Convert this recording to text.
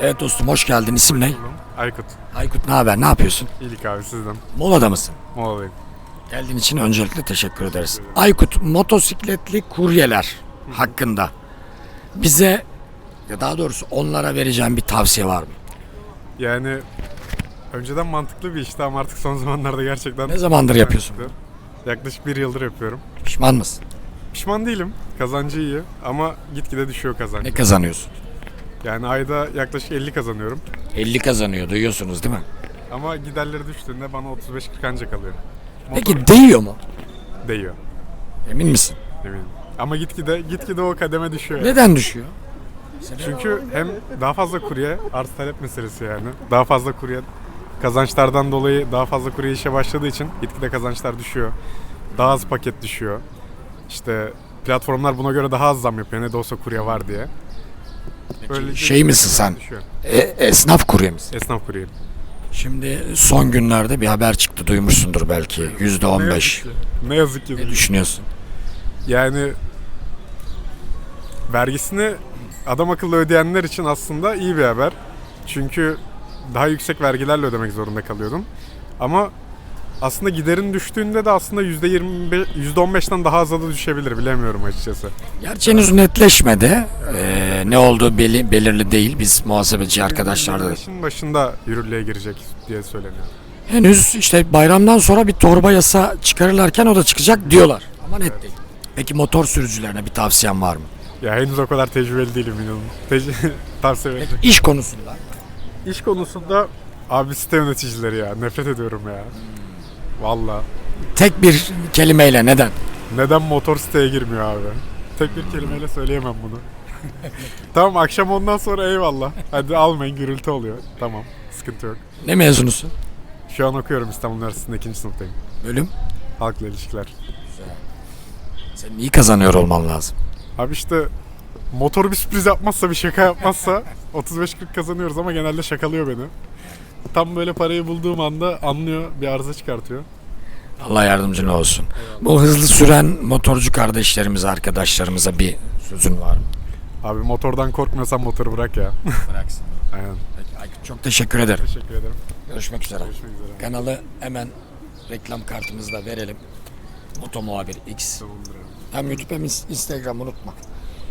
Evet dostum hoş geldin. İsim ne? Aykut. Aykut ne haber? Ne yapıyorsun? İyilik abi sizden. Molada mısın? Molalıyım. Geldiğin için öncelikle teşekkür ederiz. Aykut motosikletli kuryeler hakkında bize ya daha doğrusu onlara vereceğim bir tavsiye var mı? Yani önceden mantıklı bir işti ama artık son zamanlarda gerçekten... Ne zamandır yapıyorsun? Yaklaşık bir yıldır yapıyorum. Pişman mısın? Pişman değilim. Kazancı iyi ama gitgide düşüyor kazancı. Ne kazanıyorsun? Yani ayda yaklaşık 50 kazanıyorum. 50 kazanıyor duyuyorsunuz değil mi? Ama giderleri düştüğünde bana 35-40 anca kalıyor. Motor Peki değiyor mu? değiyor Emin misin? eminim. Ama gitgide gitgide o kademe düşüyor. Neden düşüyor? Çünkü hem daha fazla kurye arz talep meselesi yani. Daha fazla kurye kazançlardan dolayı daha fazla kurye işe başladığı için gitgide kazançlar düşüyor. Daha az paket düşüyor. İşte platformlar buna göre daha az zam yapıyor ne de olsa kurye var diye. Böylelikle şey misin sen? Düşüyor. E, esnaf kurye misin? Esnaf kurye. Şimdi son günlerde bir haber çıktı duymuşsundur belki. Yüzde on Ne beş. ki. Ne yazık ki. Ne düşünüyorsun? Yani vergisini adam akıllı ödeyenler için aslında iyi bir haber. Çünkü daha yüksek vergilerle ödemek zorunda kalıyordun. Ama aslında giderin düştüğünde de aslında %25, %15'ten daha aza da düşebilir bilemiyorum açıkçası. Gerçi henüz netleşmedi. Ee, ne olduğu beli- belirli değil. Biz muhasebeci arkadaşlarla. Yaşın başında yürürlüğe girecek diye söyleniyor. Henüz işte bayramdan sonra bir torba yasa çıkarırlarken o da çıkacak diyorlar. Ama net değil. Peki motor sürücülerine bir tavsiyen var mı? Ya henüz o kadar tecrübeli değilim inanın. Tec- Tavsiye ederim. İş konusunda. İş konusunda abi site yöneticileri ya nefret ediyorum ya. Valla. Tek bir kelimeyle neden? Neden motor siteye girmiyor abi? Tek bir kelimeyle söyleyemem bunu. tamam akşam ondan sonra eyvallah. Hadi almayın gürültü oluyor. Tamam sıkıntı yok. Ne mezunusun? Şu an okuyorum İstanbul Üniversitesi'nde ikinci sınıftayım. Bölüm. Halkla ilişkiler. Senin iyi kazanıyor olman lazım. Abi işte motor bir sürpriz yapmazsa bir şaka yapmazsa 35-40 kazanıyoruz ama genelde şakalıyor beni. Tam böyle parayı bulduğum anda anlıyor bir arıza çıkartıyor. Allah yardımcın olsun. Bu hızlı süren motorcu kardeşlerimize, arkadaşlarımıza bir sözün var mı? Abi motordan korkmuyorsan motoru bırak ya. Bıraksın. Aynen. Peki, Aykut, çok teşekkür ederim. Teşekkür ederim. Görüşmek üzere. Görüşmek üzere. Kanalı hemen reklam kartımızda verelim. Moto Muhabir X. Tamamdır abi. Hem YouTube hem Instagram unutma.